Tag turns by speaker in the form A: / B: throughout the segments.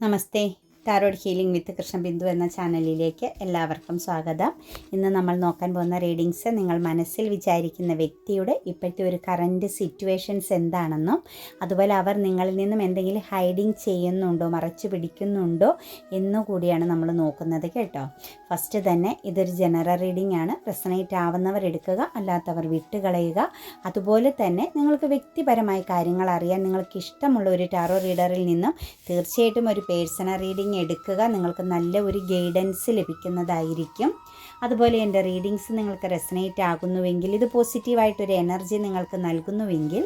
A: नमस्ते। Tarot healing with Krishna Bindu എന്ന ചാനലിലേക്ക് എല്ലാവർക്കും സ്വാഗതം. ഇന്ന് നമ്മൾ നോക്കാൻ പോകുന്ന റീഡിങ്സ് നിങ്ങൾ മനസ്സിൽ വിചാരിക്കുന്ന വ്യക്തിയുടെ ഇപ്പോഴത്തെ ഒരു കറന്റ് സിറ്റുവേഷൻസ് എന്താണെന്നും അതുപോലെ അവർ നിങ്ങളിൽ നിന്നും എന്തെങ്കിലും ഹൈഡിങ് ചെയ്യുന്നുണ്ടോ മറച്ചു പിടിക്കുന്നുണ്ടോ എന്നുകൂടിയാണ് നമ്മൾ നോക്കുന്നത് കേട്ടോ. ഫസ്റ്റ് തന്നെ ഇതൊരു ജനറൽ റീഡിംഗ് ആണ്. റെസണേറ്റ് ആവുന്നവർ എടുക്കുക അല്ലാത്തവർ വിട്ടുകളയുക. അതുപോലെ തന്നെ നിങ്ങൾക്ക് വ്യക്തിപരമായ കാര്യങ്ങൾ അറിയാൻ നിങ്ങൾക്ക് ഇഷ്ടമുള്ള ഒരു ടാറോ റീഡറിൽ നിന്നും തീർച്ചയായിട്ടും ഒരു പേഴ്സണൽ റീഡിംഗ് എടുക്കുക. നിങ്ങൾക്ക് നല്ല ഒരു ഗൈഡൻസ് ലഭിക്കുന്നതായിരിക്കും. അതുപോലെ എന്റെ റീഡിങ്സ് നിങ്ങൾക്ക് റെസനേറ്റ് ആകുന്നുവെങ്കിൽ ഇത് പോസിറ്റീവായിട്ടൊരു എനർജി നിങ്ങൾക്ക് നൽകുന്നുവെങ്കിൽ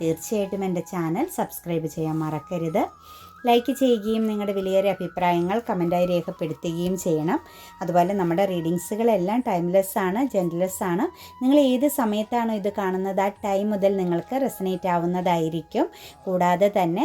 A: തീർച്ചയായിട്ടും എന്റെ ചാനൽ സബ്സ്ക്രൈബ് ചെയ്യാൻ മറക്കരുത്. ലൈക്ക് ചെയ്യുകയും നിങ്ങളുടെ വിലയേറിയ അഭിപ്രായങ്ങൾ കമന്റായി രേഖപ്പെടുത്തുകയും ചെയ്യണം. അതുപോലെ നമ്മുടെ റീഡിങ്സുകളെല്ലാം ടൈംലെസ് ആണ് ജെന്റ്ലെസ് ആണ്. നിങ്ങൾ ഏത് സമയത്താണോ ഇത് കാണുന്നത് ആ ടൈം മുതൽ നിങ്ങൾക്ക് റെസനേറ്റ് ആവുന്നതായിരിക്കും. കൂടാതെ തന്നെ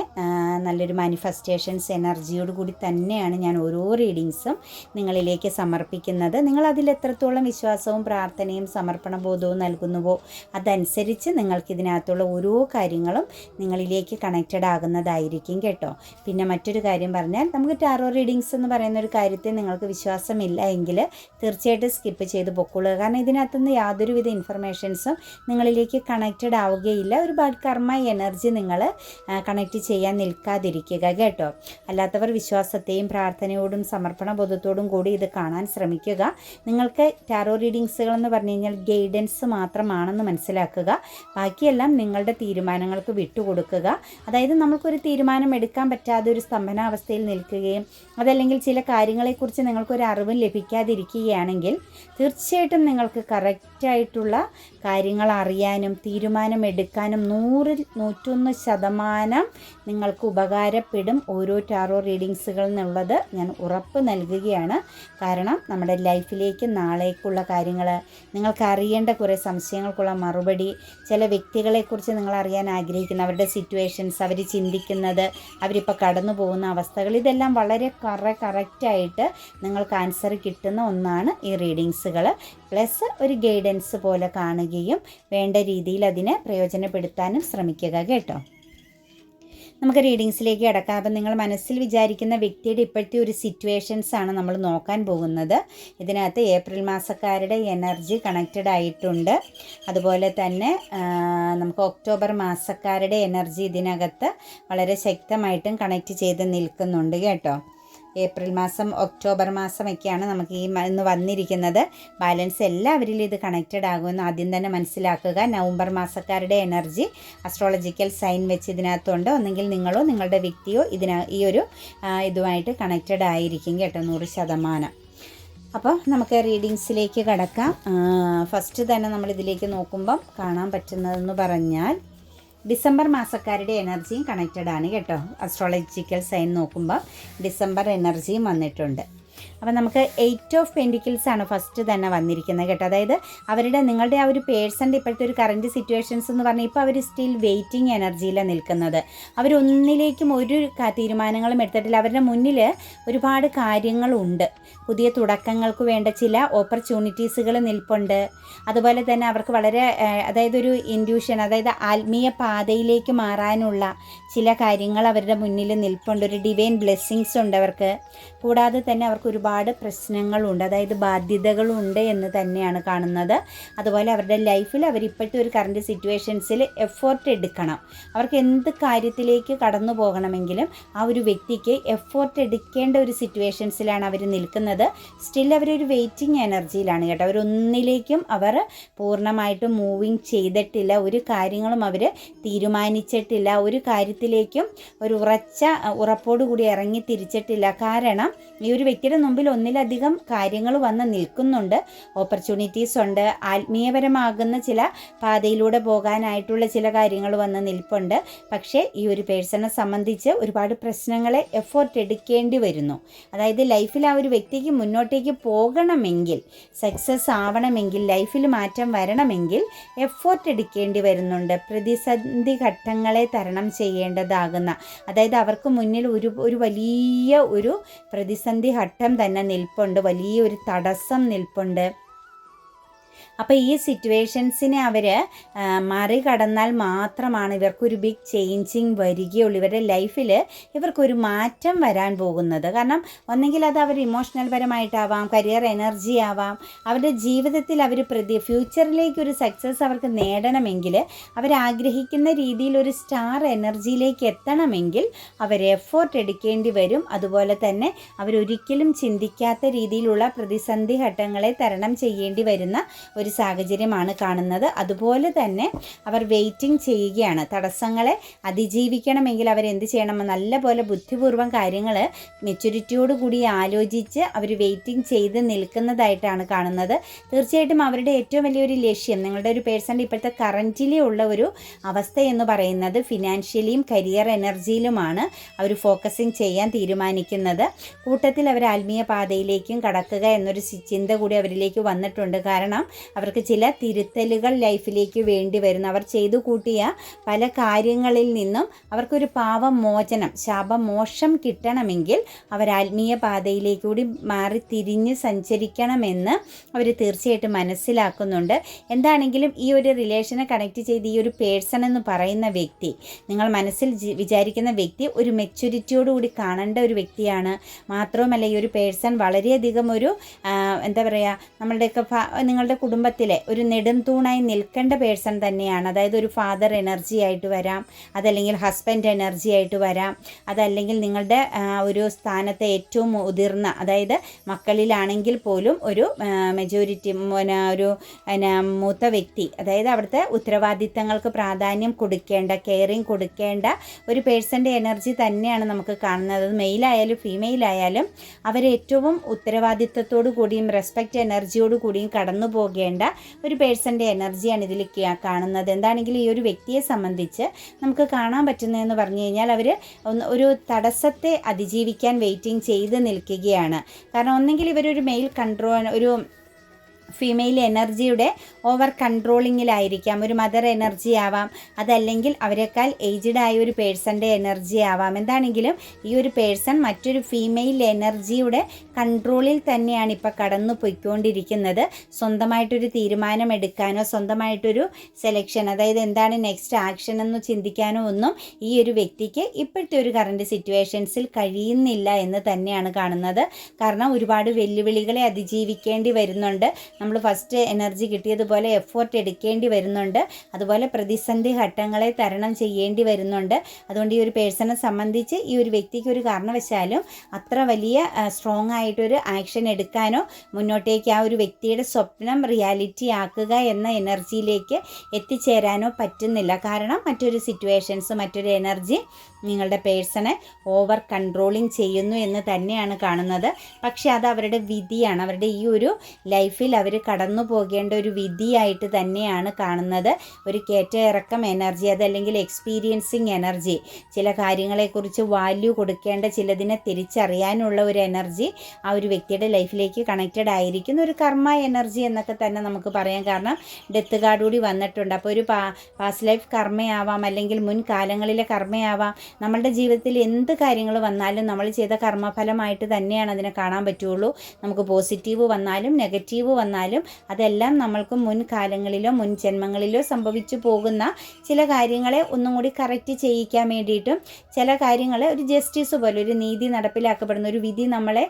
A: നല്ലൊരു മാനിഫെസ്റ്റേഷൻസ് എനർജിയോട് കൂടി തന്നെയാണ് ഞാൻ ഓരോ റീഡിങ്സും നിങ്ങളിലേക്ക് സമർപ്പിക്കുന്നത്. നിങ്ങൾ അതിൽ എത്രത്തോളം വിശ്വാസവും പ്രാർത്ഥനയും സമർപ്പണ ബോധവും നൽകുന്നുവോ അതനുസരിച്ച് നിങ്ങൾക്ക് ഇതിനകത്തുള്ള ഓരോ കാര്യങ്ങളും നിങ്ങളിലേക്ക് കണക്റ്റഡ് ആകുന്നതായിരിക്കും കേട്ടോ. പിന്നെ മറ്റൊരു കാര്യം പറഞ്ഞാൽ നമുക്ക് ടാറോ റീഡിങ്സ് എന്ന് പറയുന്ന ഒരു കാര്യത്തിൽ നിങ്ങൾക്ക് വിശ്വാസമില്ല എങ്കിൽ തീർച്ചയായിട്ടും സ്കിപ്പ് ചെയ്ത് പൊക്കോളുക. കാരണം ഇതിനകത്തുനിന്ന് യാതൊരുവിധ ഇൻഫർമേഷൻസും നിങ്ങളിലേക്ക് കണക്റ്റഡ് ആവുകയില്ല. ഒരുപാട് കർമ്മ എനർജി നിങ്ങൾ കണക്റ്റ് ചെയ്യാൻ നിൽക്കാതിരിക്കുക കേട്ടോ. അല്ലാത്തവർ വിശ്വാസത്തെയും പ്രാർത്ഥനയോടും സമർപ്പണ ബോധത്തോടും കൂടി ഇത് കാണാൻ ശ്രമിക്കുക. നിങ്ങൾക്ക് ടാറോ റീഡിങ്സുകൾ എന്ന് പറഞ്ഞു കഴിഞ്ഞാൽ ഗൈഡൻസ് മാത്രമാണെന്ന് മനസ്സിലാക്കുക. ബാക്കിയെല്ലാം നിങ്ങളുടെ തീരുമാനങ്ങൾക്ക് വിട്ടുകൊടുക്കുക. അതായത് നമുക്കൊരു തീരുമാനം എടുക്കാൻ പറ്റാതെ ഒരു സ്തംഭനാവസ്ഥയിൽ നിൽക്കുകയും അതല്ലെങ്കിൽ ചില കാര്യങ്ങളെക്കുറിച്ച് നിങ്ങൾക്കൊരു അറിവും ലഭിക്കാതിരിക്കുകയാണെങ്കിൽ തീർച്ചയായിട്ടും നിങ്ങൾക്ക് കറക്റ്റായിട്ടുള്ള കാര്യങ്ങൾ അറിയാനും തീരുമാനം എടുക്കാനും നൂറിൽ നൂറ്റൊന്ന് ശതമാനം നിങ്ങൾക്ക് ഉപകാരപ്പെടും ഓരോ ടാറോ റീഡിങ്സുകൾ എന്നുള്ളത് ഞാൻ ഉറപ്പ് നൽകുകയാണ്. കാരണം നമ്മുടെ ലൈഫിലേക്ക് നാളേക്കുള്ള കാര്യങ്ങൾ നിങ്ങൾക്ക് അറിയേണ്ട കുറേ സംശയങ്ങൾക്കുള്ള മറുപടി ചില വ്യക്തികളെക്കുറിച്ച് നിങ്ങൾ അറിയാൻ ആഗ്രഹിക്കുന്ന അവരുടെ സിറ്റുവേഷൻസ് അവർ ചിന്തിക്കുന്നത് അവരിപ്പോൾ കടന്നു പോകുന്ന അവസ്ഥകൾ. ഇതെല്ലാം വളരെ കറ കറക്റ്റായിട്ട് നിങ്ങൾക്ക് ആൻസർ കിട്ടുന്ന ഒന്നാണ് ഈ റീഡിങ്സുകൾ പ്ലസ് ഒരു ഗൈഡൻസ് പോലെ കാണുകയും വേണ്ട രീതിയിൽ അതിനെ പ്രയോജനപ്പെടുത്താനും ശ്രമിക്കുക കേട്ടോ. നമുക്ക് റീഡിങ്സിലേക്ക് കിടക്കാം. അപ്പം നിങ്ങൾ മനസ്സിൽ വിചാരിക്കുന്ന വ്യക്തിയുടെ ഇപ്പോഴത്തെ ഒരു സിറ്റുവേഷൻസ് ആണ് നമ്മൾ നോക്കാൻ പോകുന്നത്. ഇതിനകത്ത് ഏപ്രിൽ മാസക്കാരുടെ എനർജി കണക്റ്റഡ് ആയിട്ടുണ്ട്. അതുപോലെ തന്നെ നമുക്ക് ഒക്ടോബർ മാസക്കാരുടെ എനർജി ഇതിനകത്ത് വളരെ ശക്തമായിട്ടും കണക്റ്റ് ചെയ്ത് നിൽക്കുന്നുണ്ട് കേട്ടോ. ഏപ്രിൽ മാസം ഒക്ടോബർ മാസമൊക്കെയാണ് നമുക്ക് ഈ ഇന്ന് വന്നിരിക്കുന്നത്. ബാലൻസ് എല്ലാവരിലും ഇത് കണക്റ്റഡ് ആകുമെന്ന് ആദ്യം തന്നെ മനസ്സിലാക്കുക. നവംബർ മാസക്കാരുടെ എനർജി അസ്ട്രോളജിക്കൽ സൈൻ വെച്ച് ഇതിനകത്തുണ്ട്. ഒന്നെങ്കിൽ നിങ്ങളോ നിങ്ങളുടെ വ്യക്തിയോ ഇതിന ഈ ഒരു ഇതുമായിട്ട് കണക്റ്റഡ് ആയിരിക്കും കേട്ടോ നൂറ് ശതമാനം. അപ്പോൾ നമുക്ക് റീഡിങ്സിലേക്ക് കടക്കാം. ഫസ്റ്റ് തന്നെ നമ്മൾ ഇതിലേക്ക് നോക്കുമ്പം കാണാൻ പറ്റുന്നതെന്ന് പറഞ്ഞാൽ ഡിസംബർ മാസക്കാരുടെ എനർജിയും കണക്റ്റഡ് ആണ് കേട്ടോ. അസ്ട്രോളജിക്കൽ സൈൻ നോക്കുമ്പോൾ ഡിസംബർ എനർജിയും വന്നിട്ടുണ്ട്. അപ്പം നമുക്ക് എയ്റ്റ് ഓഫ് പെൻഡിക്കിൾസ് ആണ് ഫസ്റ്റ് തന്നെ വന്നിരിക്കുന്നത് കേട്ടോ. അതായത് അവരുടെ നിങ്ങളുടെ ആ ഒരു പേഴ്സന്റെ ഇപ്പോഴത്തെ ഒരു കറന്റ് സിറ്റുവേഷൻസ് എന്ന് പറഞ്ഞാൽ ഇപ്പോൾ അവർ സ്റ്റിൽ വെയിറ്റിംഗ് എനർജിയിലാണ് നിൽക്കുന്നത്. അവരൊന്നിലേക്കും ഒരു തീരുമാനങ്ങളും എടുത്തിട്ടില്ല. അവരുടെ മുന്നിൽ ഒരുപാട് കാര്യങ്ങളുണ്ട്. പുതിയ തുടക്കങ്ങൾക്ക് വേണ്ട ചില ഓപ്പർച്യൂണിറ്റീസുകൾ നിൽപ്പുണ്ട്. അതുപോലെ തന്നെ അവർക്ക് വളരെ അതായത് ഒരു ഇൻഡ്യൂഷൻ അതായത് ആത്മീയ പാതയിലേക്ക് മാറാനുള്ള ചില കാര്യങ്ങൾ അവരുടെ മുന്നിൽ നിൽപ്പുണ്ട്. ഒരു ഡിവൈൻ ബ്ലെസ്സിങ്സ് ഉണ്ട് അവർക്ക്. കൂടാതെ തന്നെ അവർക്ക് ഒരുപാട് പ്രശ്നങ്ങളുണ്ട്. അതായത് ബാധ്യതകളുണ്ട് എന്ന് തന്നെയാണ് കാണുന്നത്. അതുപോലെ അവരുടെ ലൈഫിൽ അവരിപ്പോഴത്തെ ഒരു കറണ്ട് സിറ്റുവേഷൻസിൽ എഫേർട്ട് എടുക്കണം. അവർക്ക് എന്ത് കാര്യത്തിലേക്ക് കടന്നു പോകണമെങ്കിലും ആ ഒരു വ്യക്തിക്ക് എഫേർട്ട് എടുക്കേണ്ട ഒരു സിറ്റുവേഷൻസിലാണ് അവർ നിൽക്കുന്നത്. സ്റ്റിൽ അവരൊരു വെയിറ്റിംഗ് എനർജിയിലാണ് കേട്ടോ. അവരൊന്നിലേക്കും അവർ പൂർണമായിട്ടും മൂവിങ് ചെയ്തിട്ടില്ല. ഒരു കാര്യങ്ങളും അവർ തീരുമാനിച്ചിട്ടില്ല. ഒരു കാര്യത്തിലേക്കും ഒരു ഉറച്ച ഉറപ്പോടു കൂടി ഇറങ്ങി തിരിച്ചിട്ടില്ല. കാരണം ഈ ഒരു വ്യക്തിയുടെ മുമ്പിൽ ഒന്നിലധികം കാര്യങ്ങൾ വന്ന് നിൽക്കുന്നുണ്ട്. ഓപ്പർച്യൂണിറ്റീസ് ഉണ്ട്. ആത്മീയപരമാകുന്ന ചില പാതയിലൂടെ പോകാനായിട്ടുള്ള ചില കാര്യങ്ങൾ വന്ന് നിൽപ്പുണ്ട്. പക്ഷേ ഈ ഒരു പേഴ്സണെ സംബന്ധിച്ച് ഒരുപാട് പ്രശ്നങ്ങളെ എഫോർട്ട് എടുക്കേണ്ടി വരുന്നു. അതായത് ലൈഫിൽ ആ ഒരു വ്യക്തിക്ക് മുന്നോട്ടേക്ക് പോകണമെങ്കിൽ സക്സസ് ആവണമെങ്കിൽ ലൈഫിൽ മാറ്റം വരണമെങ്കിൽ എഫോർട്ട് എടുക്കേണ്ടി വരുന്നുണ്ട്. പ്രതിസന്ധി ഘട്ടങ്ങളെ തരണം ചെയ്യേണ്ടതാകുന്ന അതായത് അവർക്ക് മുന്നിൽ ഒരു ഒരു വലിയ ഒരു പ്രതിസന്ധി ഘട്ടം തന്നെ നിൽപ്പുണ്ട് വലിയൊരു തടസ്സം നിൽപ്പുണ്ട്. അപ്പോൾ ഈ സിറ്റുവേഷൻസിനെ അവർ മറികടന്നാൽ മാത്രമാണ് ഇവർക്കൊരു ബിഗ് ചേഞ്ചിങ് വരികയുള്ളൂ. ഇവരുടെ ലൈഫിൽ ഇവർക്കൊരു മാറ്റം വരാൻ പോകുന്നത്. കാരണം ഒന്നെങ്കിൽ അത് അവർ ഇമോഷണൽ പരമായിട്ടാവാം കരിയർ എനർജി ആവാം. അവരുടെ ജീവിതത്തിൽ അവർ പ്രതി ഫ്യൂച്ചറിലേക്ക് ഒരു സക്സസ് അവർക്ക് നേടണമെങ്കിൽ അവരാഗ്രഹിക്കുന്ന രീതിയിൽ ഒരു സ്റ്റാർ എനർജിയിലേക്ക് എത്തണമെങ്കിൽ അവർ എഫോർട്ട് എടുക്കേണ്ടി വരും. അതുപോലെ തന്നെ അവരൊരിക്കലും ചിന്തിക്കാത്ത രീതിയിലുള്ള പ്രതിസന്ധി ഘട്ടങ്ങളെ തരണം ചെയ്യേണ്ടി വരുന്ന ഒരു സാഹചര്യമാണ് കാണുന്നത്. അതുപോലെ തന്നെ അവർ വെയിറ്റിംഗ് ചെയ്യുകയാണ്. തടസ്സങ്ങളെ അതിജീവിക്കണമെങ്കിൽ അവർ എന്ത് ചെയ്യണം? നല്ലപോലെ ബുദ്ധിപൂർവം കാര്യങ്ങൾ മെച്യൂരിറ്റിയോട് കൂടി ആലോചിച്ച് അവർ വെയിറ്റിംഗ് ചെയ്ത് നിൽക്കുന്നതായിട്ടാണ് കാണുന്നത്. തീർച്ചയായിട്ടും അവരുടെ ഏറ്റവും വലിയൊരു ലക്ഷ്യം നിങ്ങളുടെ ഒരു പേഴ്സൺ ഇപ്പോഴത്തെ കറന്റിലി ഉള്ള ഒരു അവസ്ഥ എന്ന് പറയുന്നത് ഫിനാൻഷ്യലിയും കരിയർ എനർജിയിലുമാണ് അവർ ഫോക്കസിങ് ചെയ്യാൻ തീരുമാനിക്കുന്നത്. കൂട്ടത്തിൽ അവർ ആത്മീയ പാതയിലേക്കും കടക്കുക എന്നൊരു ചിന്ത കൂടി അവരിലേക്ക് വന്നിട്ടുണ്ട്. കാരണം അവർക്ക് ചില തിരുത്തലുകൾ ലൈഫിലേക്ക് വേണ്ടി വരുന്നു. അവർ ചെയ്തു കൂട്ടിയ പല കാര്യങ്ങളിൽ നിന്നും അവർക്കൊരു പാവമോചനം ശാപമോക്ഷം കിട്ടണമെങ്കിൽ അവർ ആത്മീയ പാതയിലേക്കൂടി മാറി തിരിഞ്ഞ് സഞ്ചരിക്കണമെന്ന് അവർ തീർച്ചയായിട്ടും മനസ്സിലാക്കുന്നുണ്ട്. എന്താണെങ്കിലും ഈ ഒരു റിലേഷനെ കണക്ട് ചെയ്ത് ഈ ഒരു പേഴ്സൺ എന്ന് പറയുന്ന വ്യക്തി നിങ്ങൾ മനസ്സിൽ വിചാരിക്കുന്ന വ്യക്തി ഒരു മെച്യൂരിറ്റിയോടുകൂടി കാണേണ്ട ഒരു വ്യക്തിയാണ്. മാത്രവുമല്ല ഈ ഒരു പേഴ്സൺ വളരെയധികം ഒരു എന്താ പറയുക നമ്മളുടെയൊക്കെ നിങ്ങളുടെ നിങ്ങളുടെ കുടുംബത്തിലെ ഒരു നെടും തൂണായി നിൽക്കേണ്ട പേഴ്സൺ തന്നെയാണ്. അതായത് ഒരു ഫാദർ എനർജി ആയിട്ട് വരാം അതല്ലെങ്കിൽ ഹസ്ബൻഡ് എനർജി ആയിട്ട് വരാം അതല്ലെങ്കിൽ നിങ്ങളുടെ ഒരു സ്ഥാനത്തെ ഏറ്റവും മുതിർന്ന അതായത് മക്കളിലാണെങ്കിൽ പോലും ഒരു മെജോറിറ്റി ഒരു മൂത്ത വ്യക്തി അതായത് അവിടുത്തെ ഉത്തരവാദിത്തങ്ങൾക്ക് പ്രാധാന്യം കൊടുക്കേണ്ട കെയറിങ് കൊടുക്കേണ്ട ഒരു പേഴ്സന്റെ എനർജി തന്നെയാണ് നമുക്ക് കാണുന്നത്. അത് മെയിലായാലും ഫീമെയിലായാലും അവരേറ്റവും ഉത്തരവാദിത്തത്തോടു കൂടിയും റെസ്പെക്റ്റ് എനർജിയോട് കൂടിയും കടന്നു പോകേണ്ട ഒരു പേഴ്സന്റെ എനർജിയാണ് ഇതിൽ കാണുന്നത്. എന്താണെങ്കിലും ഈ ഒരു വ്യക്തിയെ സംബന്ധിച്ച് നമുക്ക് കാണാൻ പറ്റുന്നതെന്ന് പറഞ്ഞു കഴിഞ്ഞാൽ അവർ ഒരു തടസ്സത്തെ അതിജീവിക്കാൻ വെയിറ്റിംഗ് ചെയ്ത് നിൽക്കുകയാണ്. കാരണം ഒന്നെങ്കിൽ ഇവരൊരു മെയിൽ കൺട്രോൾ ഒരു ഫീമെയിൽ എനർജിയുടെ ഓവർ കൺട്രോളിങ്ങിലായിരിക്കാം ഒരു മദർ എനർജി ആവാം. അതല്ലെങ്കിൽ അവരെക്കാൾ ഏജ്ഡ് ആയ ഒരു പേഴ്സന്റെ എനർജി ആവാം. എന്താണെങ്കിലും ഈ ഒരു പേഴ്സൺ മറ്റൊരു ഫീമെയിൽ എനർജിയുടെ കൺട്രോളിൽ തന്നെയാണ് ഇപ്പോൾ കടന്നു പോയിക്കൊണ്ടിരിക്കുന്നത്. സ്വന്തമായിട്ടൊരു തീരുമാനം എടുക്കാനോ സ്വന്തമായിട്ടൊരു സെലക്ഷൻ അതായത് എന്താണ് നെക്സ്റ്റ് ആക്ഷൻ എന്ന് ചിന്തിക്കാനോ ഒന്നും ഈ ഒരു വ്യക്തിക്ക് ഇപ്പോഴത്തെ ഒരു കറണ്ട് സിറ്റുവേഷൻസിൽ കഴിയുന്നില്ല എന്ന് തന്നെയാണ് കാണുന്നത്. കാരണം ഒരുപാട് വെല്ലുവിളികളെ അതിജീവിക്കേണ്ടി വരുന്നുണ്ട്. നമ്മൾ ഫസ്റ്റ് എനർജി കിട്ടിയതുപോലെ എഫോർട്ട് എടുക്കേണ്ടി വരുന്നുണ്ട്. അതുപോലെ പ്രതിസന്ധി ഘട്ടങ്ങളെ തരണം ചെയ്യേണ്ടി വരുന്നുണ്ട്. അതുകൊണ്ട് ഈ ഒരു പേഴ്സണെ സംബന്ധിച്ച് ഈ ഒരു വ്യക്തിക്ക് ഒരു കാരണവശാലും അത്ര വലിയ സ്ട്രോങ് ആയിട്ടൊരു ആക്ഷൻ എടുക്കാനോ മുന്നോട്ടേക്ക് ആ ഒരു വ്യക്തിയുടെ സ്വപ്നം റിയാലിറ്റി ആക്കുക എന്ന എനർജിയിലേക്ക് എത്തിച്ചേരാനോ പറ്റുന്നില്ല. കാരണം മറ്റൊരു സിറ്റുവേഷൻസ് മറ്റൊരു എനർജി നിങ്ങളുടെ പേഴ്സണെ ഓവർ കൺട്രോളിങ് ചെയ്യുന്നു എന്ന് തന്നെയാണ് കാണുന്നത്. പക്ഷേ അത് അവരുടെ വിധിയാണ്. അവരുടെ ഈ ഒരു ലൈഫിൽ അവർ കടന്നു പോകേണ്ട ഒരു വിധിയായിട്ട് തന്നെയാണ് കാണുന്നത്. ഒരു കയറ്റ ഇറക്കം എനർജി അതല്ലെങ്കിൽ എക്സ്പീരിയൻസിങ് എനർജി. ചില കാര്യങ്ങളെക്കുറിച്ച് വാല്യൂ കൊടുക്കേണ്ട ചിലതിനെ തിരിച്ചറിയാനുള്ള ഒരു എനർജി ആ ഒരു വ്യക്തിയുടെ ലൈഫിലേക്ക് കണക്റ്റഡ് ആയിരിക്കുന്ന ഒരു കർമ്മ എനർജി എന്നൊക്കെ തന്നെ നമുക്ക് പറയാം. കാരണം ഡെത്ത് കാർഡ് കൂടി വന്നിട്ടുണ്ട്. അപ്പോൾ ഒരു പാസ്റ്റ് ലൈഫ് കർമ്മയാവാം അല്ലെങ്കിൽ മുൻകാലങ്ങളിലെ കർമ്മയാവാം നമ്മളുടെ ജീവിതത്തിൽ എന്ത് കാര്യങ്ങൾ വന്നാലും നമ്മൾ ചെയ്ത കർമ്മഫലമായിട്ട് തന്നെയാണ് അതിനെ കാണാൻ പറ്റുള്ളൂ. നമുക്ക് പോസിറ്റീവ് വന്നാലും നെഗറ്റീവ് വന്നാലും അതെല്ലാം നമ്മൾക്ക് മുൻകാലങ്ങളിലോ മുൻ ജന്മങ്ങളിലോ സംഭവിച്ചു പോകുന്ന ചില കാര്യങ്ങളെ ഒന്നും കൂടി കറക്റ്റ് ചെയ്യിക്കാൻ വേണ്ടിയിട്ടും ചില കാര്യങ്ങളെ ഒരു ജസ്റ്റിസ് പോലെ ഒരു നീതി നടപ്പിലാക്കപ്പെടുന്ന ഒരു വിധി നമ്മളെ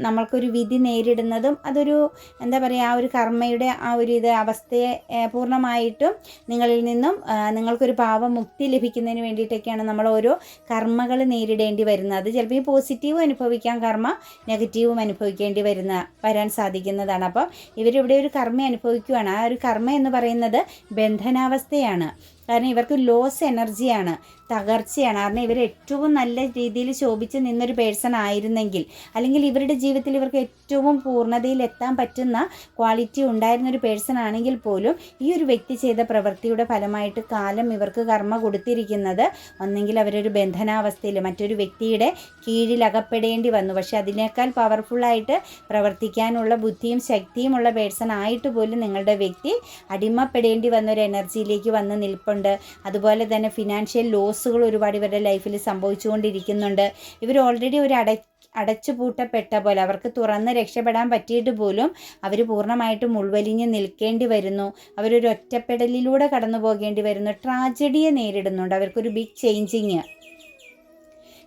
A: നമ്മൾക്കൊരു വിധി നേരിടുന്നതും അതൊരു എന്താ പറയുക ആ ഒരു കർമ്മയുടെ ആ ഒരു ഇത് അവസ്ഥയെ പൂർണമായിട്ടും നിങ്ങളിൽ നിന്നും നിങ്ങൾക്കൊരു പാവമുക്തി ലഭിക്കുന്നതിന് വേണ്ടിയിട്ടൊക്കെയാണ് നമ്മൾ ഓരോ കർമ്മകൾ നേരിടേണ്ടി വരുന്നത് അത് ചിലപ്പോൾ ഈ പോസിറ്റീവും അനുഭവിക്കാം കർമ്മ നെഗറ്റീവും അനുഭവിക്കേണ്ടി വരുന്ന വരാൻ സാധിക്കുന്നതാണ്. അപ്പം ഇവരിവിടെ ഒരു കർമ്മ അനുഭവിക്കുകയാണ് ആ ഒരു കർമ്മ എന്ന് പറയുന്നത് ബന്ധനാവസ്ഥയാണ്. കാരണം ഇവർക്ക് ലോസ് എനർജിയാണ് തകർച്ചയാണ്. കാരണം ഇവർ ഏറ്റവും നല്ല രീതിയിൽ ശോഭിച്ച് നിന്നൊരു പേഴ്സൺ ആയിരുന്നെങ്കിൽ അല്ലെങ്കിൽ ഇവരുടെ ജീവിതത്തിൽ ഇവർക്ക് ഏറ്റവും പൂർണതയിൽ എത്താൻ പറ്റുന്ന ക്വാളിറ്റി ഉണ്ടായിരുന്ന ഒരു പേഴ്സൺ ആണെങ്കിൽ പോലും ഈ ഒരു വ്യക്തി ചെയ്ത പ്രവൃത്തിയുടെ ഫലമായിട്ട് കാലം ഇവർക്ക് കർമ്മ കൊടുത്തിരിക്കുന്നത്. ഒന്നെങ്കിൽ അവരൊരു ബന്ധനാവസ്ഥയിൽ മറ്റൊരു വ്യക്തിയുടെ കീഴിൽ അകപ്പെടേണ്ടി വന്നു. പക്ഷെ അതിനേക്കാൾ പവർഫുള്ളായിട്ട് പ്രവർത്തിക്കാനുള്ള ബുദ്ധിയും ശക്തിയും ഉള്ള പേഴ്സൺ ആയിട്ട് പോലും നിങ്ങളുടെ വ്യക്തി അടിമപ്പെടേണ്ടി വന്ന ഒരു എനർജിയിലേക്ക് വന്ന് നിൽപ്പുണ്ട്. അതുപോലെ തന്നെ ഫിനാൻഷ്യൽ ലോസുകൾ ഒരുപാട് ഇവരുടെ ലൈഫിൽ സംഭവിച്ചുകൊണ്ടിരിക്കുന്നുണ്ട്. ഇവർ ഓൾറെഡി ഒരു അട അടച്ചു പൂട്ടപ്പെട്ട പോലെ അവർക്ക് തുറന്ന് രക്ഷപ്പെടാൻ പറ്റിയിട്ട് പോലും അവർ പൂർണമായിട്ടും ഉൾവലിഞ്ഞ് നിൽക്കേണ്ടി വരുന്നു. അവരൊരു ഒറ്റപ്പെടലിലൂടെ കടന്നു പോകേണ്ടി വരുന്നു. ട്രാജഡിയെ നേരിടുന്നുണ്ട്. അവർക്കൊരു ബിഗ് ചേഞ്ചിങ്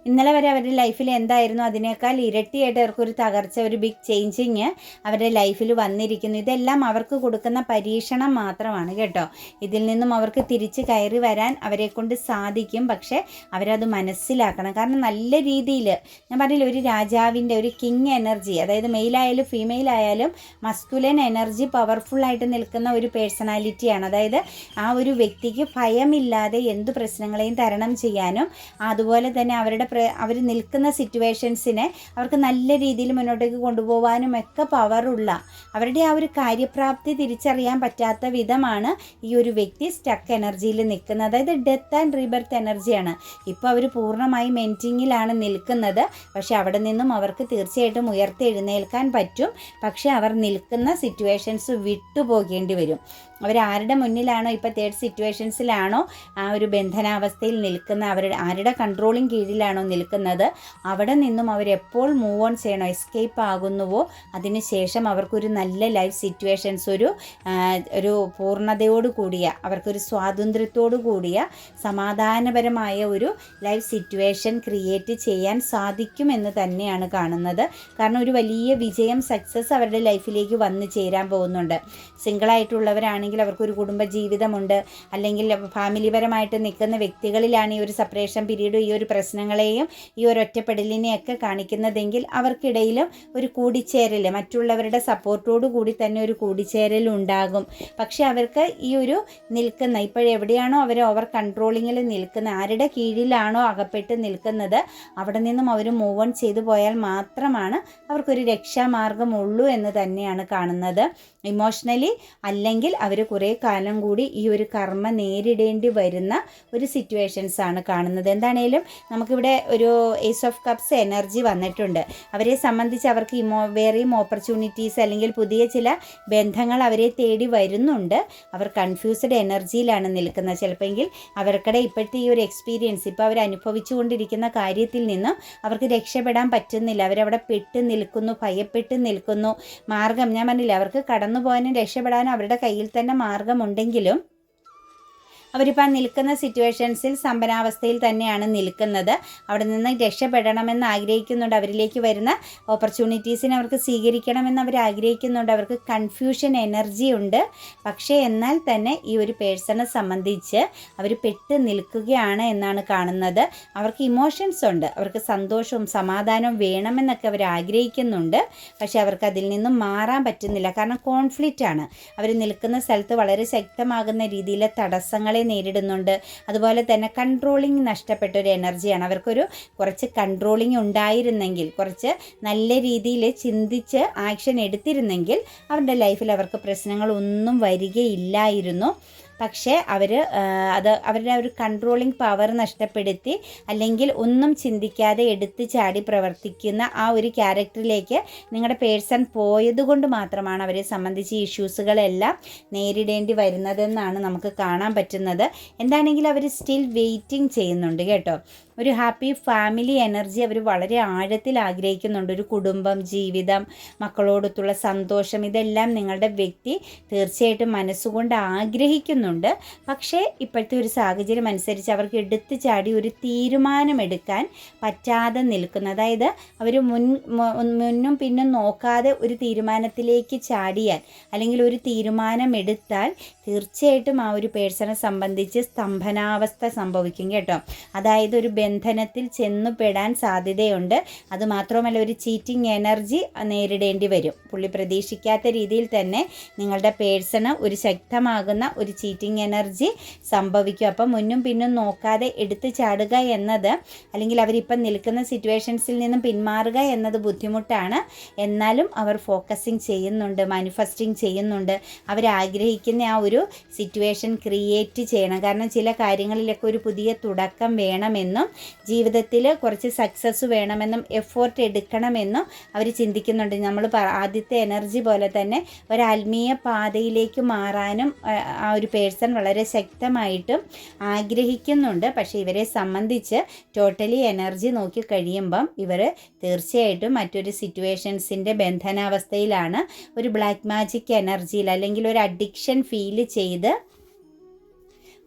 A: ഇന്നലെ വരെ അവരുടെ ലൈഫിൽ എന്തായിരുന്നു? അതിനേക്കാൾ ഇരട്ടിയായിട്ട് അവർക്കൊരു തകർച്ച ഒരു ബിഗ് ചേഞ്ചിങ് അവരുടെ ലൈഫിൽ വന്നിരിക്കുന്നു. ഇതെല്ലാം അവർക്ക് കൊടുക്കുന്ന പരീക്ഷണം മാത്രമാണ് കേട്ടോ. ഇതിൽ നിന്നും അവർക്ക് തിരിച്ച് കയറി വരാൻ അവരെ കൊണ്ട് സാധിക്കും. പക്ഷേ അവരത് മനസ്സിലാക്കണം. കാരണം നല്ല രീതിയിൽ ഞാൻ പറഞ്ഞില്ല ഒരു രാജാവിന്റെ ഒരു കിങ് എനർജി അതായത് മെയിലായാലും ഫീമെയിൽ ആയാലും മസ്കുലൻ എനർജി പവർഫുള്ളായിട്ട് നിൽക്കുന്ന ഒരു പേഴ്സണാലിറ്റിയാണ് അതായത് ആ ഒരു വ്യക്തിക്ക് ഭയമില്ലാതെ എന്ത് പ്രശ്നങ്ങളെയും തരണം ചെയ്യാനും അതുപോലെ തന്നെ അവരുടെ അവർ നിൽക്കുന്ന സിറ്റുവേഷൻസിനെ അവർക്ക് നല്ല രീതിയിൽ മുന്നോട്ടേക്ക് കൊണ്ടുപോകാനും ഒക്കെ പവറുള്ള അവരുടെ ആ ഒരു കാര്യപ്രാപ്തി തിരിച്ചറിയാൻ പറ്റാത്ത വിധമാണ് ഈ ഒരു വ്യക്തി സ്റ്റക്ക് എനർജിയിൽ നിൽക്കുന്നത്. അതായത് ഡെത്ത് ആൻഡ് റീബർത്ത് എനർജിയാണ് ഇപ്പോൾ അവർ പൂർണമായി മെന്റിങ്ങിലാണ് നിൽക്കുന്നത്. പക്ഷേ അവിടെ നിന്നും അവർക്ക് തീർച്ചയായിട്ടും ഉയർത്തെഴുന്നേൽക്കാൻ പറ്റും. പക്ഷേ അവർ നിൽക്കുന്ന സിറ്റുവേഷൻസ് വിട്ടുപോകേണ്ടി വരും. അവരാരുടെ മുന്നിലാണോ ഇപ്പോൾ തേർഡ് സിറ്റുവേഷൻസിലാണോ ആ ഒരു ബന്ധനാവസ്ഥയിൽ നിൽക്കുന്ന അവരുടെ ആരുടെ കൺട്രോളിങ് കീഴിലാണോ നിൽക്കുന്നത്. അവിടെ നിന്നും അവരെപ്പോൾ മൂവ് ഓൺ ചെയ്യണോ എസ്കേപ്പ് ആകുന്നുവോ അതിനുശേഷം അവർക്കൊരു നല്ല ലൈഫ് സിറ്റുവേഷൻസ് ഒരു ഒരു പൂർണതയോട് കൂടിയ അവർക്കൊരു സ്വാതന്ത്ര്യത്തോടു കൂടിയ സമാധാനപരമായ ഒരു ലൈഫ് സിറ്റുവേഷൻ ക്രിയേറ്റ് ചെയ്യാൻ സാധിക്കും എന്ന് തന്നെയാണ് കാണുന്നത്. കാരണം ഒരു വലിയ വിജയം സക്സസ് അവരുടെ ലൈഫിലേക്ക് വന്നു ചേരാൻ പോകുന്നുണ്ട്. സിംഗിളായിട്ടുള്ളവരാണെങ്കിൽ അവർക്കൊരു കുടുംബജീവിതമുണ്ട്. അല്ലെങ്കിൽ ഫാമിലിപരമായിട്ട് നിൽക്കുന്ന വ്യക്തികളിലാണ് ഈ ഒരു സെപ്പറേഷൻ പീരീഡ് ഈ ഒരു പ്രശ്നങ്ങളെയും ഈ ഒരു ഒറ്റപ്പെടലിനെയൊക്കെ കാണിക്കുന്നതെങ്കിൽ അവർക്കിടയിലും ഒരു കൂടിച്ചേരൽ മറ്റുള്ളവരുടെ സപ്പോർട്ടോടു കൂടി തന്നെ ഒരു കൂടിച്ചേരൽ ഉണ്ടാകും. പക്ഷേ അവർക്ക് ഈ ഒരു നിൽക്കുന്ന ഇപ്പോഴെവിടെയാണോ അവർ ഓവർ കൺട്രോളിങ്ങിൽ നിൽക്കുന്ന ആരുടെ കീഴിലാണോ അകപ്പെട്ട് നിൽക്കുന്നത് അവിടെ നിന്നും അവർ മൂവ് ഓൺ ചെയ്തു പോയാൽ മാത്രമാണ് അവർക്കൊരു രക്ഷാമാർഗമുള്ളൂ എന്ന് തന്നെയാണ് കാണുന്നത്. ഇമോഷണലി അല്ലെങ്കിൽ അവർ കുറേ കാലം കൂടി ഈ ഒരു കർമ്മ നേരിടേണ്ടി വരുന്ന ഒരു സിറ്റുവേഷൻസ് ആണ് കാണുന്നത്. എന്താണേലും നമുക്കിവിടെ ഒരു ഏസ് ഓഫ് കപ്സ് എനർജി വന്നിട്ടുണ്ട്. അവരെ സംബന്ധിച്ച് അവർക്ക് ഇമോ വേറെയും ഓപ്പർച്യൂണിറ്റീസ് അല്ലെങ്കിൽ പുതിയ ചില ബന്ധങ്ങൾ അവരെ തേടി വരുന്നുണ്ട്. അവർ കൺഫ്യൂസ്ഡ് എനർജിയിലാണ് നിൽക്കുന്നത്. ചിലപ്പോൾ അവർക്കിടെ ഇപ്പോഴത്തെ ഈ ഒരു എക്സ്പീരിയൻസ് ഇപ്പോൾ അവർ അനുഭവിച്ചുകൊണ്ടിരിക്കുന്ന കാര്യത്തിൽ നിന്നും അവർക്ക് രക്ഷപ്പെടാൻ പറ്റുന്നില്ല. അവരവിടെ പെട്ട് നിൽക്കുന്നു ഭയപ്പെട്ട് നിൽക്കുന്നു. മാർഗം ഞാൻ പറഞ്ഞില്ല അവർക്ക് കടന്നു പോകാനും രക്ഷപ്പെടാനും അവരുടെ കയ്യിൽ തന്നെ മാർഗമുണ്ടെങ്കിലും അവരിപ്പോൾ നിൽക്കുന്ന സിറ്റുവേഷൻസിൽ സമ്പന്നാവസ്ഥയിൽ തന്നെയാണ് നിൽക്കുന്നത്. അവിടെ നിന്ന് രക്ഷപ്പെടണമെന്ന് ആഗ്രഹിക്കുന്നുണ്ട്. അവരിലേക്ക് വരുന്ന ഓപ്പർച്യൂണിറ്റീസിനെ അവർക്ക് സ്വീകരിക്കണമെന്ന് അവർ ആഗ്രഹിക്കുന്നുണ്ട്. അവർക്ക് കൺഫ്യൂഷൻ എനർജി ഉണ്ട്. പക്ഷേ എന്നാൽ തന്നെ ഈ ഒരു പേഴ്സണെ സംബന്ധിച്ച് അവർ പെട്ട് നിൽക്കുകയാണ് എന്നാണ് കാണുന്നത്. അവർക്ക് ഇമോഷൻസ് ഉണ്ട്. അവർക്ക് സന്തോഷവും സമാധാനവും വേണമെന്നൊക്കെ അവർ ആഗ്രഹിക്കുന്നുണ്ട്. പക്ഷേ അവർക്ക് അതിൽ നിന്നും മാറാൻ പറ്റുന്നില്ല. കാരണം കോൺഫ്ലിക്റ്റ് ആണ്. അവർ നിൽക്കുന്ന സ്ഥലത്ത് വളരെ ശക്തമാകുന്ന രീതിയിലെ തടസ്സങ്ങളെ നേരിടുന്നുണ്ട്. അതുപോലെ തന്നെ കൺട്രോളിങ് നഷ്ടപ്പെട്ട ഒരു എനർജിയാണ് അവർക്കൊരു കുറച്ച് കൺട്രോളിങ് ഉണ്ടായിരുന്നെങ്കിൽ കുറച്ച് നല്ല രീതിയിൽ ചിന്തിച്ച് ആക്ഷൻ എടുത്തിരുന്നെങ്കിൽ അവരുടെ ലൈഫിൽ അവർക്ക് പ്രശ്നങ്ങളൊന്നും വരികയില്ലായിരുന്നു. പക്ഷേ അവർ അത് അവരുടെ ഒരു കൺട്രോളിങ് പവർ നഷ്ടപ്പെടുത്തി അല്ലെങ്കിൽ ഒന്നും ചിന്തിക്കാതെ എടുത്ത് ചാടി പ്രവർത്തിക്കുന്ന ആ ഒരു ക്യാരക്ടറിലേക്ക് നിങ്ങളുടെ പേഴ്സൺ പോയതുകൊണ്ട് മാത്രമാണ് അവരെ സംബന്ധിച്ച് ഇഷ്യൂസുകളെല്ലാം നേരിടേണ്ടി വരുന്നതെന്നാണ് നമുക്ക് കാണാൻ പറ്റുന്നത്. എന്താണെങ്കിൽ അവർ സ്റ്റിൽ വെയിറ്റിംഗ് ചെയ്യുന്നുണ്ട് കേട്ടോ. ഒരു ഹാപ്പി ഫാമിലി എനർജി അവർ വളരെ ആഴത്തിൽ ആഗ്രഹിക്കുന്നുണ്ട്. ഒരു കുടുംബം ജീവിതം മക്കളോടൊത്തുള്ള സന്തോഷം ഇതെല്ലാം നിങ്ങളുടെ വ്യക്തി തീർച്ചയായിട്ടും മനസ്സുകൊണ്ട് ആഗ്രഹിക്കുന്നുണ്ട്. പക്ഷേ ഇപ്പോഴത്തെ ഒരു സാഹചര്യം അനുസരിച്ച് അവർക്ക് എടുത്തു ചാടി ഒരു തീരുമാനമെടുക്കാൻ പറ്റാതെ നിൽക്കുന്നു. അതായത് അവർ മുൻ മുന്നും പിന്നും നോക്കാതെ ഒരു തീരുമാനത്തിലേക്ക് ചാടിയാൽ അല്ലെങ്കിൽ ഒരു തീരുമാനമെടുത്താൽ തീർച്ചയായിട്ടും ആ ഒരു പേഴ്സണെ സംബന്ധിച്ച് സ്തംഭനാവസ്ഥ സംഭവിക്കും കേട്ടോ. അതായത് ഒരു ബന്ധനത്തിൽ ചെന്നുപെടാൻ സാധ്യതയുണ്ട്. അതുമാത്രമല്ല ഒരു ചീറ്റിംഗ് എനർജി നേരിടേണ്ടി വരും. പുള്ളി പ്രതീക്ഷിക്കാത്ത രീതിയിൽ തന്നെ നിങ്ങളുടെ പേഴ്സണ് ഒരു ശക്തമാകുന്ന ഒരു ചീറ്റിംഗ് എനർജി സംഭവിക്കും. അപ്പം മുന്നും പിന്നും നോക്കാതെ എടുത്തു ചാടുക എന്നത് അല്ലെങ്കിൽ അവരിപ്പം നിൽക്കുന്ന സിറ്റുവേഷൻസിൽ നിന്നും പിന്മാറുക എന്നത് ബുദ്ധിമുട്ടാണ്. എന്നാലും അവർ ഫോക്കസിങ് ചെയ്യുന്നുണ്ട് മാനിഫെസ്റ്റിംഗ് ചെയ്യുന്നുണ്ട്. അവരാഗ്രഹിക്കുന്ന ആ ഒരു സിറ്റുവേഷൻ ക്രിയേറ്റ് ചെയ്യണം. കാരണം ചില കാര്യങ്ങളിലൊക്കെ ഒരു പുതിയ തുടക്കം വേണമെന്നും ജീവിതത്തിൽ കുറച്ച് സക്സസ് വേണമെന്നും എഫോർട്ട് എടുക്കണമെന്നും അവർ ചിന്തിക്കുന്നുണ്ട്. നമ്മൾ ആദ്യത്തെ എനർജി പോലെ തന്നെ ഒരു ആത്മീയ പാതയിലേക്ക് മാറാനും ആ, ഒരു പേഴ്സൺ വളരെ ശക്തമായിട്ടും ആഗ്രഹിക്കുന്നുണ്ട്. പക്ഷേ ഇവരെ സംബന്ധിച്ച് ടോട്ടലി എനർജി നോക്കി കഴിയുമ്പം ഇവർ തീർച്ചയായിട്ടും മറ്റൊരു സിറ്റുവേഷൻസിന്റെ ബന്ധനാവസ്ഥയിലാണ് ഒരു ബ്ലാക്ക് മാജിക് എനർജിയിൽ അല്ലെങ്കിൽ ഒരു അഡിക്ഷൻ ഫീൽ ചെയ്ത്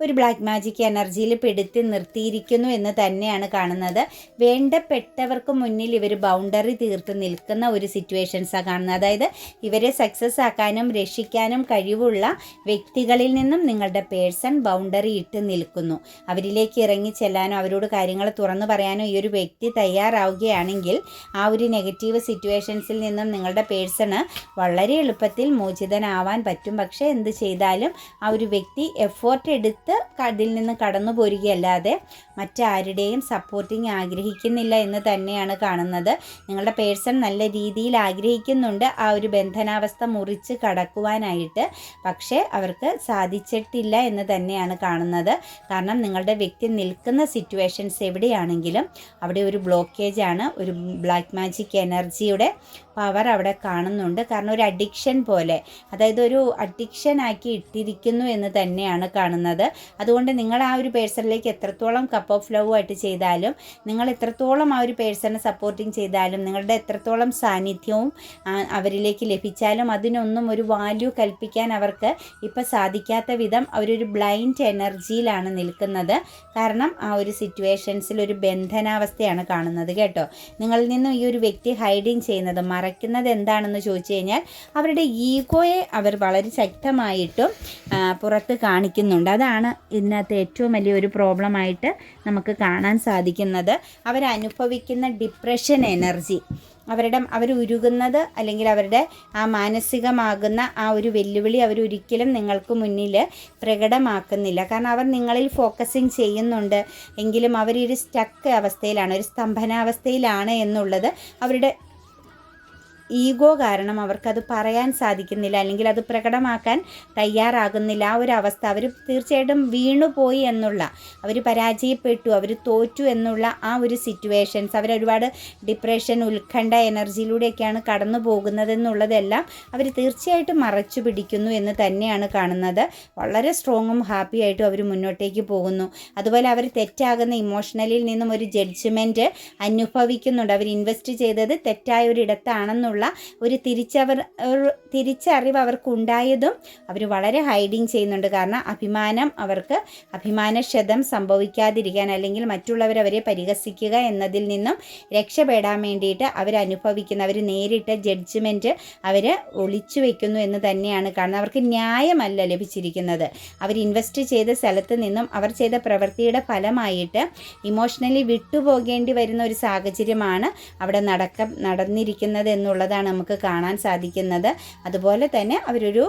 A: ഒരു ബ്ലാക്ക് മാജിക് എനർജിയിൽ പെടുത്തി നിർത്തിയിരിക്കുന്നു എന്ന് തന്നെയാണ് കാണുന്നത്. വേണ്ടപ്പെട്ടവർക്ക് മുന്നിൽ ഇവർ ബൗണ്ടറി തീർത്ത് നിൽക്കുന്ന ഒരു സിറ്റുവേഷൻസാണ് കാണുന്നത്. അതായത് ഇവരെ സക്സസ് ആക്കാനും രക്ഷിക്കാനും കഴിവുള്ള വ്യക്തികളിൽ നിന്നും നിങ്ങളുടെ പേഴ്സൺ ബൗണ്ടറി ഇട്ട് നിൽക്കുന്നു. അവരിലേക്ക് ഇറങ്ങി ചെല്ലാനോ അവരോട് കാര്യങ്ങൾ തുറന്നു പറയാനോ ഈ ഒരു വ്യക്തി തയ്യാറാവുകയാണെങ്കിൽ ആ ഒരു നെഗറ്റീവ് സിറ്റുവേഷൻസിൽ നിന്നും നിങ്ങളുടെ പേഴ്സണ് വളരെ എളുപ്പത്തിൽ മോചിതനാവാൻ പറ്റും. പക്ഷേ എന്ത് ചെയ്താലും ആ ഒരു വ്യക്തി എഫോർട്ട് എടുത്ത് അതിൽ നിന്ന് കടന്നു പോരുകയല്ലാതെ മറ്റാരുടെയും സപ്പോർട്ടിങ് ആഗ്രഹിക്കുന്നില്ല എന്ന് തന്നെയാണ് കാണുന്നത്. നിങ്ങളുടെ പേഴ്സൺ നല്ല രീതിയിൽ ആഗ്രഹിക്കുന്നുണ്ട്. ആ ഒരു ബന്ധനാവസ്ഥ മുറിച്ച് കടക്കുവാനായിട്ട് പക്ഷേ അവർക്ക് സാധിച്ചിട്ടില്ല എന്ന് തന്നെയാണ് കാണുന്നത്. കാരണം നിങ്ങളുടെ വ്യക്തി നിൽക്കുന്ന സിറ്റുവേഷൻസ് എവിടെയാണെങ്കിലും അവിടെ ഒരു ബ്ലോക്കേജ് ആണ്. ഒരു ബ്ലാക്ക് മാജിക് എനർജിയുടെ പവർ അവിടെ കാണുന്നുണ്ട്. കാരണം ഒരു അഡിക്ഷൻ പോലെ. അതായത് ഒരു അഡിക്ഷൻ ആക്കി ഇട്ടിരിക്കുന്നു എന്ന് തന്നെയാണ് കാണുന്നത്. അതുകൊണ്ട് നിങ്ങൾ ആ ഒരു പേഴ്സണിലേക്ക് എത്രത്തോളം കപ്പ് ഓഫ് ലവ് ആയിട്ട് ചെയ്താലും നിങ്ങൾ എത്രത്തോളം ആ ഒരു പേഴ്സണെ സപ്പോർട്ടിങ് ചെയ്താലും നിങ്ങളുടെ എത്രത്തോളം സാന്നിധ്യവും അവരിലേക്ക് ലഭിച്ചാലും അതിനൊന്നും ഒരു വാല്യൂ കൽപ്പിക്കാൻ അവർക്ക് ഇപ്പം സാധിക്കാത്ത വിധം അവരൊരു ബ്ലൈൻഡ് എനർജിയിലാണ് നിൽക്കുന്നത്. കാരണം ആ ഒരു സിറ്റുവേഷൻസിൽ ഒരു ബന്ധനാവസ്ഥയാണ് കാണുന്നത് കേട്ടോ. നിങ്ങളിൽ നിന്നും ഈ ഒരു വ്യക്തി ഹൈഡിങ് ചെയ്യുന്നത് മറയ്ക്കുന്നത് എന്താണെന്ന് ചോദിച്ചു കഴിഞ്ഞാൽ അവരുടെ ഈഗോയെ അവർ വളരെ ശക്തമായിട്ടും പുറത്ത് കാണിക്കുന്നുണ്ട്. അതാണ് ഇതിനകത്ത് ഏറ്റവും വലിയൊരു പ്രോബ്ലമായിട്ട് നമുക്ക് കാണാൻ സാധിക്കുന്നത്. അവരനുഭവിക്കുന്ന ഡിപ്രഷൻ എനർജി. അവരുടെ അവർ ഉരുകുന്നത് അല്ലെങ്കിൽ അവരുടെ ആ മാനസികമാകുന്ന ആ ഒരു വെല്ലുവിളി അവരൊരിക്കലും നിങ്ങൾക്ക് മുന്നിൽ പ്രകടമാക്കുന്നില്ല. കാരണം അവർ നിങ്ങളിൽ ഫോക്കസിങ് ചെയ്യുന്നുണ്ട്. എങ്കിലും അവരൊരു സ്റ്റക്ക് അവസ്ഥയിലാണ് ഒരു സ്തംഭനാവസ്ഥയിലാണ് എന്നുള്ളത് അവരുടെ ഈഗോ കാരണം അവർക്കത് പറയാൻ സാധിക്കുന്നില്ല അല്ലെങ്കിൽ അത് പ്രകടമാക്കാൻ തയ്യാറാകുന്നില്ല. ആ ഒരു അവസ്ഥ അവർ തീർച്ചയായിട്ടും വീണുപോയി എന്നുള്ള അവർ പരാജയപ്പെട്ടു അവർ തോറ്റു എന്നുള്ള ആ ഒരു സിറ്റുവേഷൻസ് അവരൊരുപാട് ഡിപ്രഷൻ ഉത്കണ്ഠ എനർജിയിലൂടെയൊക്കെയാണ് കടന്നു പോകുന്നതെന്നുള്ളതെല്ലാം അവർ തീർച്ചയായിട്ടും മറച്ചു പിടിക്കുന്നു എന്ന് തന്നെയാണ് കാണുന്നത്. വളരെ സ്ട്രോങ്ങും ഹാപ്പി ആയിട്ടും അവർ മുന്നോട്ടേക്ക് പോകുന്നു. അതുപോലെ അവർ തെറ്റാകുന്ന ഇമോഷണലിൽ നിന്നും ഒരു ജഡ്ജ്മെന്റ് അനുഭവിക്കുന്നുണ്ട്. അവർ ഇൻവെസ്റ്റ് ചെയ്തത് തെറ്റായ ഒരിടത്താണെന്നുള്ള ഒരു തിരിച്ചവർ തിരിച്ചറിവ് അവർക്കുണ്ടായതും അവർ വളരെ ഹൈഡിങ് ചെയ്യുന്നുണ്ട്. കാരണം അഭിമാനം അവർക്ക് അഭിമാനക്ഷതം സംഭവിക്കാതിരിക്കാൻ അല്ലെങ്കിൽ മറ്റുള്ളവർ അവരെ പരിഹസിക്കുക എന്നതിൽ നിന്നും രക്ഷപ്പെടാൻ വേണ്ടിയിട്ട് അവരനുഭവിക്കുന്ന അവർ നേരിട്ട് ജഡ്ജ്മെന്റ് അവർ ഒളിച്ചു വെക്കുന്നു എന്ന് തന്നെയാണ് കാരണം അവർക്ക് ന്യായമല്ല ലഭിച്ചിരിക്കുന്നത്. അവർ ഇൻവെസ്റ്റ് ചെയ്ത സ്ഥലത്ത് നിന്നും അവർ ചെയ്ത പ്രവൃത്തിയുടെ ഫലമായിട്ട് ഇമോഷണലി വിട്ടുപോകേണ്ടി വരുന്ന ഒരു സാഹചര്യമാണ് അവിടെ നടക്ക നടന്നിരിക്കുന്നത് എന്നുള്ളതാണ് നമുക്ക് കാണാൻ സാധിക്കുന്നത്. അതുപോലെ തന്നെ അവരൊരു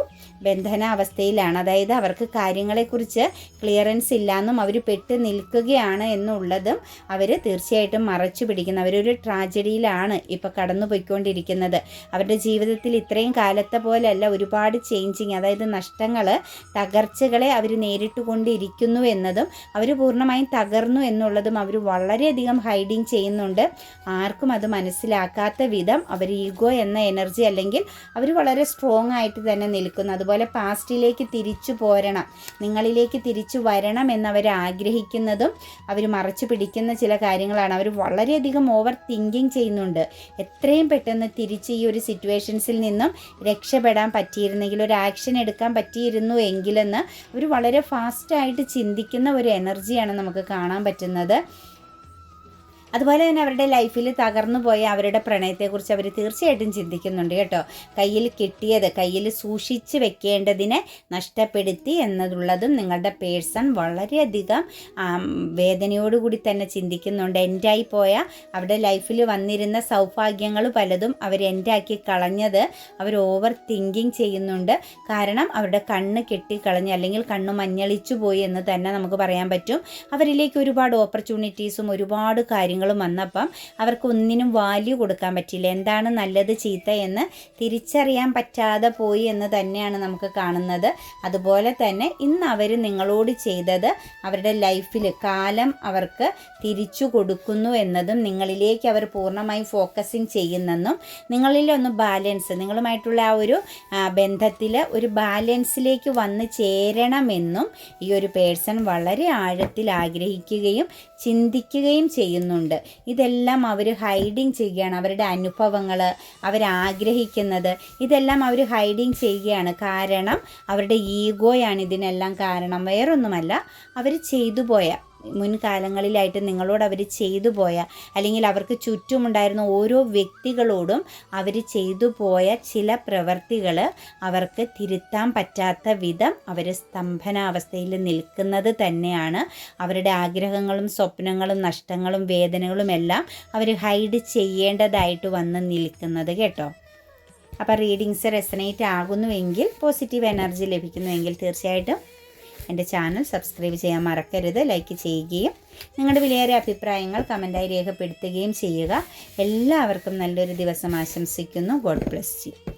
A: ബന്ധനാവസ്ഥയിലാണ്. അതായത് അവർക്ക് കാര്യങ്ങളെക്കുറിച്ച് ക്ലിയറൻസ് ഇല്ലാന്നും അവർ പെട്ട് നിൽക്കുകയാണ് എന്നുള്ളതും അവർ തീർച്ചയായിട്ടും മറച്ചു പിടിക്കുന്നു. അവരൊരു ട്രാജഡിയിലാണ് ഇപ്പോൾ കടന്നു പോയിക്കൊണ്ടിരിക്കുന്നത് അവരുടെ ജീവിതത്തിൽ ഇത്രയും കാലത്തെ പോലെയല്ല ഒരുപാട് ചേഞ്ചിങ് അതായത് നഷ്ടങ്ങൾ തകർച്ചകളെ അവർ നേരിട്ട് കൊണ്ടിരിക്കുന്നു എന്നതും അവർ പൂർണമായും തകർന്നു എന്നുള്ളതും അവർ വളരെയധികം ഹൈഡിങ് ചെയ്യുന്നുണ്ട്. ആർക്കും അത് മനസ്സിലാക്കാത്ത വിധം അവർ ഈഗോ എന്ന എനർജി അല്ലെങ്കിൽ അവർ വളരെ സ്ട്രോങ് ആയിട്ട് തന്നെ നിൽക്കുന്നു. അതുപോലെ പാസ്റ്റിലേക്ക് തിരിച്ചു പോരണം. നിങ്ങളിലേക്ക് തിരിച്ചു വരണം എന്നവർ ആഗ്രഹിക്കുന്നതും അവർ മറച്ചു പിടിക്കുന്ന ചില കാര്യങ്ങളാണ്. അവർ വളരെയധികം ഓവർ തിങ്കിങ് ചെയ്യുന്നുണ്ട്. എത്രയും പെട്ടെന്ന് തിരിച്ച് ഈ ഒരു സിറ്റുവേഷൻസിൽ നിന്നും രക്ഷപ്പെടാൻ പറ്റിയിരുന്നെങ്കിൽ ഒരു ആക്ഷൻ എടുക്കാൻ പറ്റിയിരുന്നു എങ്കിലെന്ന് അവർ വളരെ ഫാസ്റ്റായിട്ട് ചിന്തിക്കുന്ന ഒരു എനർജിയാണ് നമുക്ക് കാണാൻ പറ്റുന്നത്. അതുപോലെ തന്നെ അവരുടെ ലൈഫിൽ തകർന്നു പോയ അവരുടെ പ്രണയത്തെക്കുറിച്ച് അവർ തീർച്ചയായിട്ടും ചിന്തിക്കുന്നുണ്ട് കേട്ടോ. കയ്യിൽ കിട്ടിയത് കയ്യിൽ സൂക്ഷിച്ച് വെക്കേണ്ടതിനെ നഷ്ടപ്പെടുത്തി എന്നതുള്ളതും നിങ്ങളുടെ പേഴ്സൺ വളരെയധികം വേദനയോടുകൂടി തന്നെ ചിന്തിക്കുന്നുണ്ട്. എൻഡായി പോയ അവരുടെ ലൈഫിൽ വന്നിരുന്ന സൗഭാഗ്യങ്ങൾ പലതും അവർ എൻഡാക്കി കളഞ്ഞത് അവർ ഓവർ തിങ്കിങ് ചെയ്യുന്നുണ്ട്. കാരണം അവരുടെ കണ്ണ് കെട്ടിക്കളഞ്ഞ് അല്ലെങ്കിൽ കണ്ണ് മഞ്ഞളിച്ചു പോയി എന്ന് തന്നെ നമുക്ക് പറയാൻ പറ്റും. അവരിലേക്ക് ഒരുപാട് ഓപ്പർച്യൂണിറ്റീസും ഒരുപാട് കാര്യങ്ങളും കാര്യങ്ങളും വന്നപ്പം അവർക്ക് ഒന്നിനും വാല്യൂ കൊടുക്കാൻ പറ്റില്ല എന്താണ് നല്ലത് ചീത്ത എന്ന് തിരിച്ചറിയാൻ പറ്റാതെ പോയി എന്ന് തന്നെയാണ് നമുക്ക് കാണുന്നത്. അതുപോലെ തന്നെ ഇന്ന് അവർ നിങ്ങളോട് ചെയ്തത് അവരുടെ ലൈഫിൽ കാലം അവർക്ക് തിരിച്ചു കൊടുക്കുന്നു എന്നതും നിങ്ങളിലേക്ക് അവർ പൂർണമായി ഫോക്കസിങ് ചെയ്യുന്നെന്നും നിങ്ങളിലൊന്ന് ബാലൻസ് നിങ്ങളുമായിട്ടുള്ള ആ ഒരു ബന്ധത്തിൽ ഒരു ബാലൻസിലേക്ക് വന്ന് ചേരണമെന്നും ഈ ഒരു പേഴ്സൺ വളരെ ആഴത്തിൽ ആഗ്രഹിക്കുകയും ചിന്തിക്കുകയും ചെയ്യുന്നുണ്ട്. ഇതെല്ലാം അവർ ഹൈഡിങ് ചെയ്യുകയാണ്. അവരുടെ അനുഭവങ്ങൾ അവരാഗ്രഹിക്കുന്നത് ഇതെല്ലാം അവർ ഹൈഡിങ് ചെയ്യുകയാണ്. കാരണം അവരുടെ ഈഗോയാണ് ഇതിനെല്ലാം കാരണം. വേറൊന്നുമല്ല അവർ ചെയ്തു പോയ മുൻകാലങ്ങളിലായിട്ട് നിങ്ങളോട് അവർ ചെയ്തു പോയ അല്ലെങ്കിൽ അവർക്ക് ചുറ്റുമുണ്ടായിരുന്ന ഓരോ വ്യക്തികളോടും അവർ ചെയ്തു പോയ ചില പ്രവർത്തികൾ അവർക്ക് തിരുത്താൻ പറ്റാത്ത വിധം അവർ സ്തംഭനാവസ്ഥയിൽ നിൽക്കുന്നത് തന്നെയാണ്. അവരുടെ ആഗ്രഹങ്ങളും സ്വപ്നങ്ങളും നഷ്ടങ്ങളും വേദനകളും എല്ലാം അവർ ഹൈഡ് ചെയ്യേണ്ടതായിട്ട് വന്ന് നിൽക്കുന്നത് കേട്ടോ. അപ്പോൾ റീഡിങ്സ് റെസനേറ്റ് ആകുന്നുവെങ്കിൽ പോസിറ്റീവ് എനർജി ലഭിക്കുന്നുവെങ്കിൽ തീർച്ചയായിട്ടും എന്റെ ചാനൽ സബ്സ്ക്രൈബ് ചെയ്യാൻ മറക്കരുത് ലൈക്ക് ചെയ്യുകയും നിങ്ങളുടെ വിലയേറിയ അഭിപ്രായങ്ങൾ കമന്റായി രേഖപ്പെടുത്തുകയും ചെയ്യുക. എല്ലാവർക്കും നല്ലൊരു ദിവസം ആശംസിക്കുന്നു. God bless you